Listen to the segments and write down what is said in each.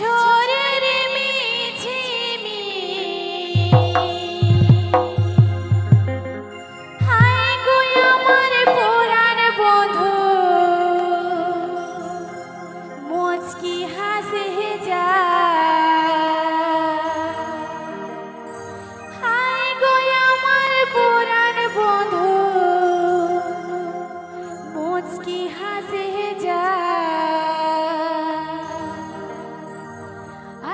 안.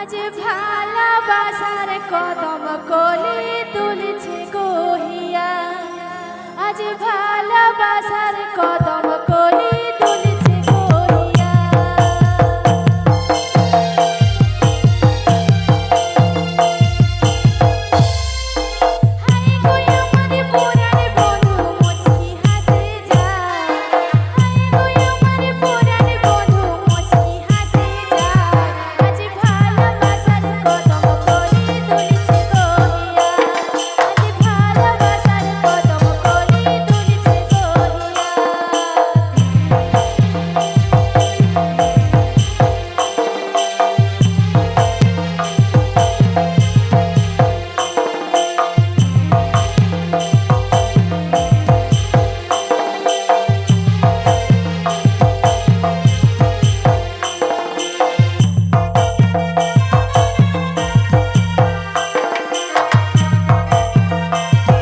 আজ ভালোবাসার কদম কোলে তুলছে গোহিয়া আজ ভালোবাসার কদম Música